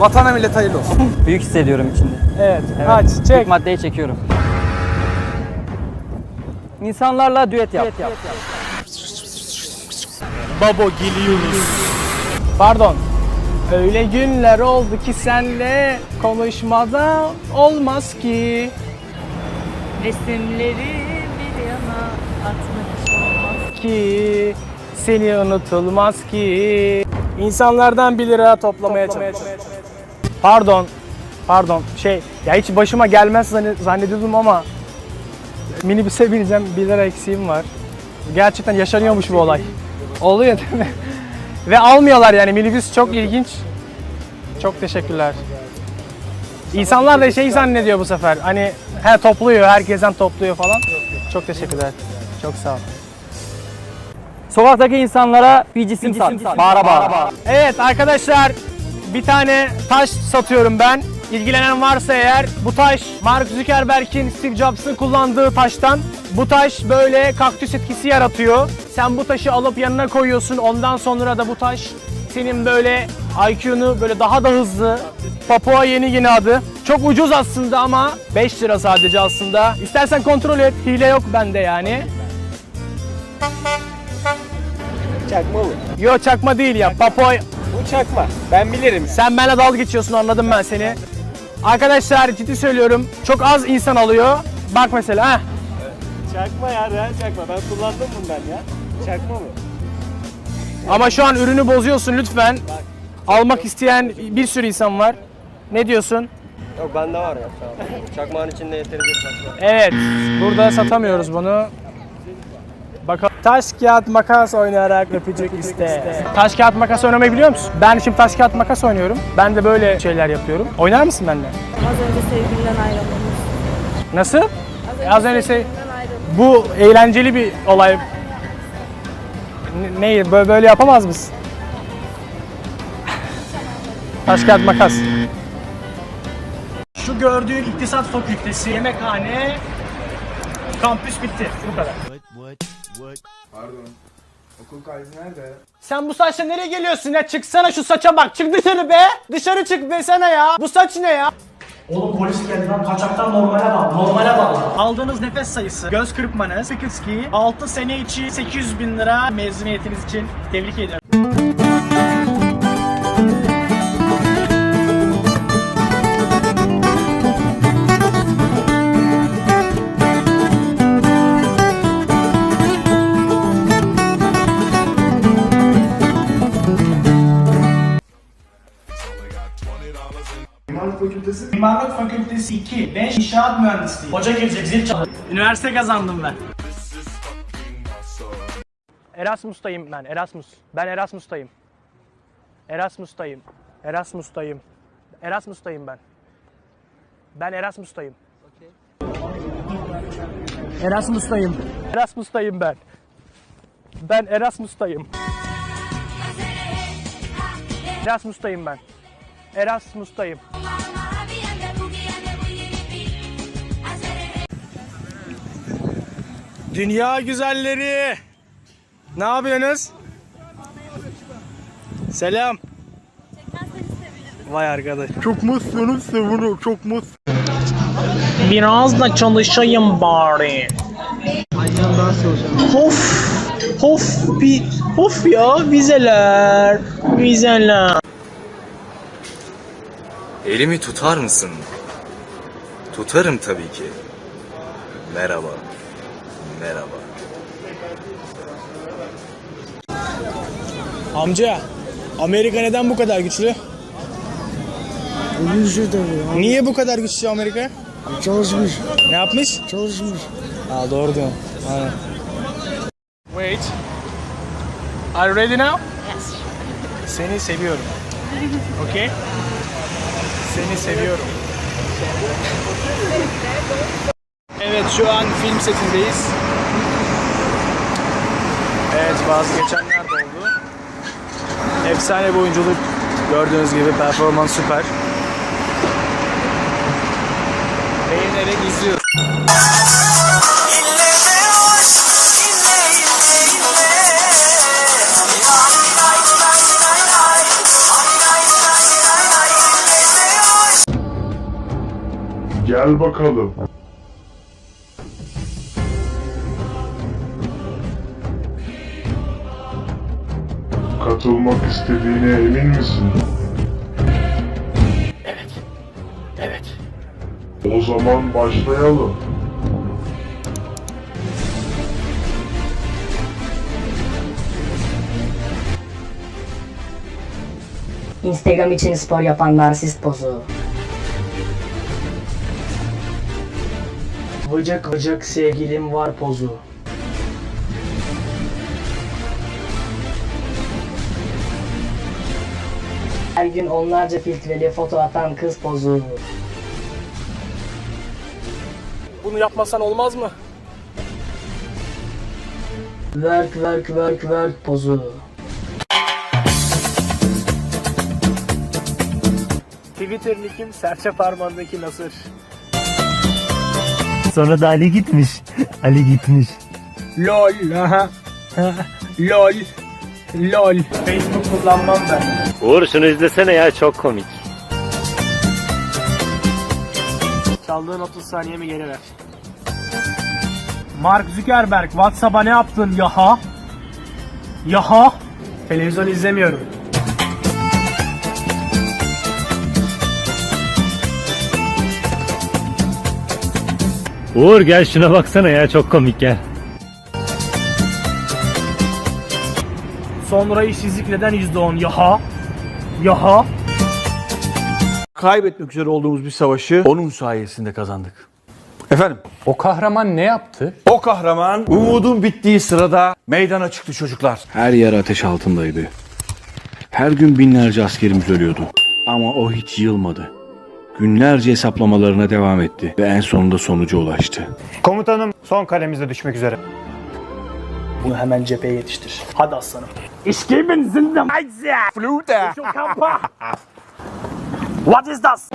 Vatana millet hayırlı olsun. Büyük hissediyorum içinde. Evet, Evet. aç, Büyük çek. maddeyi çekiyorum. İnsanlarla düet yap. Babo Giliyoruz. Pardon. Öyle günler oldu ki senle konuşmadan olmaz ki. Resimleri bir yana atmak hiç olmaz. ki seni unutulmaz ki. İnsanlardan 1 lira toplamaya çalışıyorum. Pardon. Pardon. Şey ya hiç başıma gelmez zanne- zannediyordum ama minibüse bineceğim 1 lira eksiğim var. Gerçekten yaşanıyormuş bu olay. Oluyor değil mi? Ve almıyorlar yani minibüs çok ilginç. Çok teşekkürler. İnsanlar da şey zannediyor bu sefer. Hani he topluyor, herkesten topluyor falan. Çok teşekkürler. Çok sağ ol. Sokaktaki insanlara bir cisim sat. Bağıra bağıra. Evet arkadaşlar bir tane taş satıyorum ben. İlgilenen varsa eğer bu taş Mark Zuckerberg'in Steve Jobs'ın kullandığı taştan. Bu taş böyle kaktüs etkisi yaratıyor. Sen bu taşı alıp yanına koyuyorsun. Ondan sonra da bu taş senin böyle IQ'nu böyle daha da hızlı. Papua Yeni Gine adı. Çok ucuz aslında ama 5 lira sadece aslında. İstersen kontrol et. Hile yok bende yani. Çakma bu. Yo çakma değil ya. Papua Bu çakma. Ben bilirim. Sen benimle dalga geçiyorsun anladım ben seni. Arkadaşlar ciddi söylüyorum çok az insan alıyor. Bak mesela ha. Çakma ya real çakma. Ben kullandım bundan ya. Çakma bu. Ama şu an ürünü bozuyorsun lütfen. Almak isteyen bir sürü insan var. Ne diyorsun? Yok bende var ya. Çakmağın içinde yeterince çakma. Evet. Burada satamıyoruz bunu. Taş kağıt makas oynayarak öpücük iste. Taş kağıt makas oynamayı biliyor musun? Ben şimdi taş kağıt makas oynuyorum. Ben de böyle şeyler yapıyorum. Oynar mısın benimle? Az önce sevgilinden ayrılmamız. Nasıl? Az önce şey, sevgilinden ayrılmamız. bu eğlenceli bir olay. Ne, neyi böyle, böyle yapamaz mısın? Taş kağıt makas. Şu gördüğün iktisat fakültesi, yemekhane, kampüs bitti. Bu kadar. Okul kaydı nerede? Sen bu saçla nereye geliyorsun ya? Çıksana şu saça bak. Çık dışarı be. Dışarı çık desene ya. Bu saç ne ya? Oğlum polis geldi lan kaçaktan normale bağlı. Normale bağlı. Aldığınız nefes sayısı, göz kırpmanız, Spikitski 6 sene içi 800 bin lira mezuniyetiniz için tebrik ediyorum. Mimarlık Fakültesi 2, 5 İnşaat Mühendisliği. Hoca girecek zil çal. Üniversite kazandım ben. Erasmus'tayım ben, Erasmus. Ben Erasmus'tayım. Erasmus'tayım. Erasmus'tayım. Erasmus'tayım ben. Ben Erasmus'tayım. Erasmus'tayım. Erasmus'tayım ben. Ben Erasmus'tayım. Erasmus'tayım ben. Erasmus'tayım. Dünya güzelleri. Ne yapıyorsunuz? Selam. Vay arkadaş. Çok mutluyum sevunu, çok mutlu. Biraz da çalışayım bari. Of, of bir, of ya vizeler, vizeler. Elimi tutar mısın? Tutarım tabii ki. Merhaba. Merhaba. Amca, Amerika neden bu kadar güçlü? Güçlü tabii. Niye bu kadar güçlü Amerika? Çalışmış. Ne yapmış? Çalışmış. Ha doğru diyorsun. Aynen. Wait. Are you ready now? Yes. Seni seviyorum. Okay? Seni seviyorum. Evet şu an film setindeyiz. Evet vazgeçenler de oldu. Efsane bir oyunculuk. Gördüğünüz gibi performans süper. Beğenerek izliyoruz. Gel bakalım. Katılmak istediğine emin misin? Evet. Evet. O zaman başlayalım. Instagram için spor yapan narsist pozu. Vıcık vıcık sevgilim var pozu. Her gün onlarca filtreli foto atan kız pozu. Bunu yapmasan olmaz mı? Work work work work pozu. Twitter nickim serçe parmağındaki Nasır. Sonra da Ali gitmiş. Ali gitmiş. LOL. aha. LOL. LOL. Facebook kullanmam ben. Uğur şunu izlesene ya çok komik. Çaldığın 30 saniyemi geri ver. Mark Zuckerberg WhatsApp'a ne yaptın yaha? Yaha? Televizyon izlemiyorum. Uğur gel şuna baksana ya çok komik ya. Sonra işsizlik neden %10 yaha? Yaha? kaybetmek üzere olduğumuz bir savaşı onun sayesinde kazandık. Efendim, O kahraman ne yaptı? o kahraman umudun bittiği sırada meydana çıktı çocuklar. Her yer ateş altındaydı. Her gün binlerce askerimiz ölüyordu. Ama o hiç yılmadı. Günlerce hesaplamalarına devam etti ve en sonunda sonuca ulaştı. Komutanım son kalemizde düşmek üzere. Bunu hemen cepheye yetiştir. Hadi aslanım. Ich gebe sind Flute. What is das?